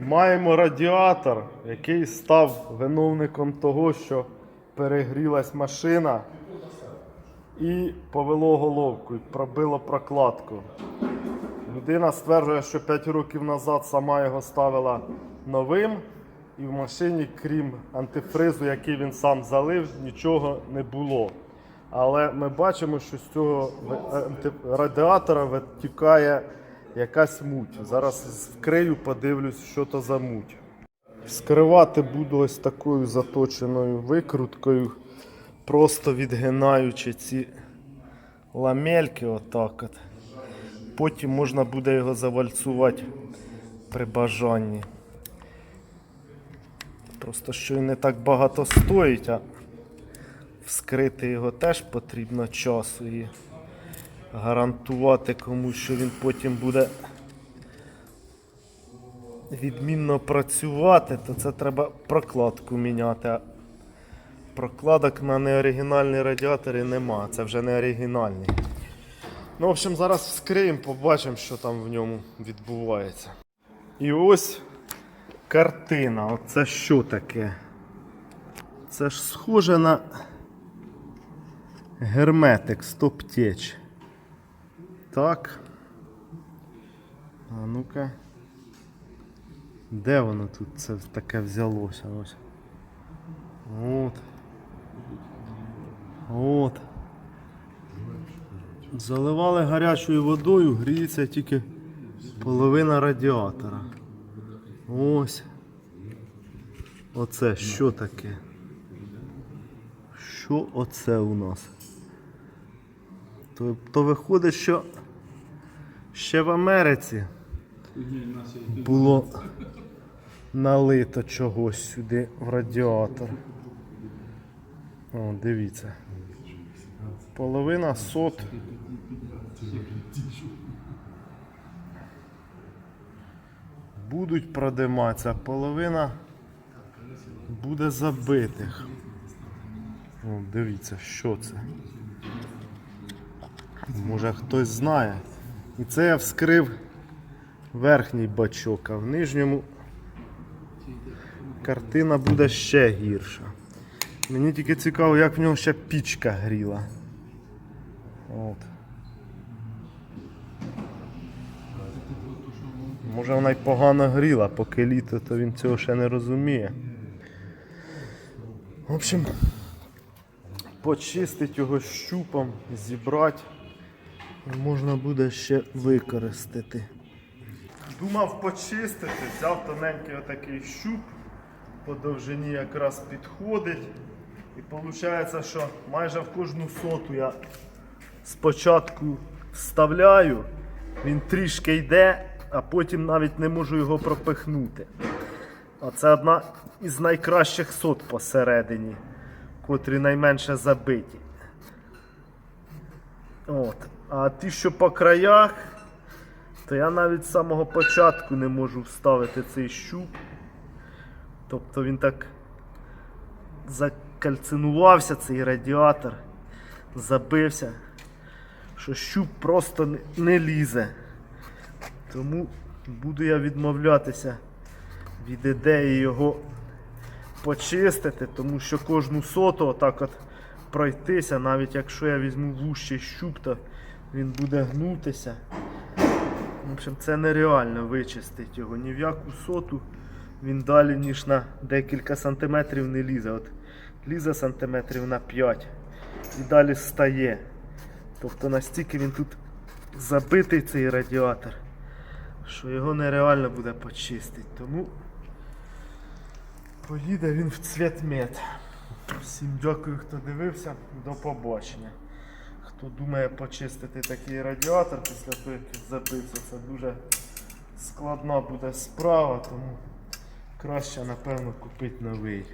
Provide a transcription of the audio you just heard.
Маємо радіатор, який став виновником того, що перегрілась машина і повело головку, і пробило прокладку. Людина стверджує, що 5 років назад сама його ставила новим, і в машині, крім антифризу, який він сам залив, нічого не було. Але ми бачимо, що з цього ви- радіатора витікає якась муть. Зараз вкрию, подивлюсь, що то за муть. Скривати буду ось такою заточеною викруткою, просто відгинаючи ці ламельки отак от. Потім можна буде його завальцувати при бажанні. Просто що він не так багато стоїть, а вскрити його теж потрібно часу і гарантувати комусь, що він потім буде відмінно працювати, то це треба прокладку міняти. Прокладок на неоригінальні радіатори нема, це вже не оригінальні. Ну, в общем, зараз вскриємо, побачимо, що там в ньому відбувається. І ось картина. Оце що таке? Це ж схоже на герметик стоп-теч. Так. А ну-ка. Де воно тут це таке взялося? Ось. От. От. Заливали гарячою водою, гріється тільки половина радіатора. Ось. Оце що таке? Що оце у нас? То, то виходить, що ще в Америці було налито чогось сюди в радіатор. О, дивіться. Половина сот. Будуть продиматися, половина буде забитих. О, дивіться, що це. Може хтось знає. І це я вскрив верхній бачок, а в нижньому картина буде ще гірша. Мені тільки цікаво, як в нього ще пічка гріла. От. Може вона й погано гріла, поки літо, то він цього ще не розуміє. В общем, почистити його щупом, зібрати можна буде ще використати. Думав почистити, взяв тоненький отакий щуп, по довжині якраз підходить. І виходить, що майже в кожну соту я спочатку вставляю, він трішки йде, а потім навіть не можу його пропихнути. А це одна із найкращих сот посередині, котрі найменше забиті. От. А ті, що по краях, то я навіть з самого початку не можу вставити цей щуп. Тобто він так закальцинувався, цей радіатор, забився, що щуп просто не- лізе. Тому буду я відмовлятися від ідеї його почистити, тому що кожну соту отак от пройтися, навіть якщо я візьму вущий щуп, то він буде гнутися. В общем, це нереально вичистити його. Ні в яку соту він далі, ніж на декілька сантиметрів не лізе. От лізе сантиметрів на 5 і далі стає. Тобто настільки він тут забитий цей радіатор, що його нереально буде почистити. Тому поїде він в цвітмет. Всім дякую, хто дивився. До побачення. Хто думає почистити такий радіатор після того, як забився, це дуже складна буде справа, тому краще, напевно, купити новий.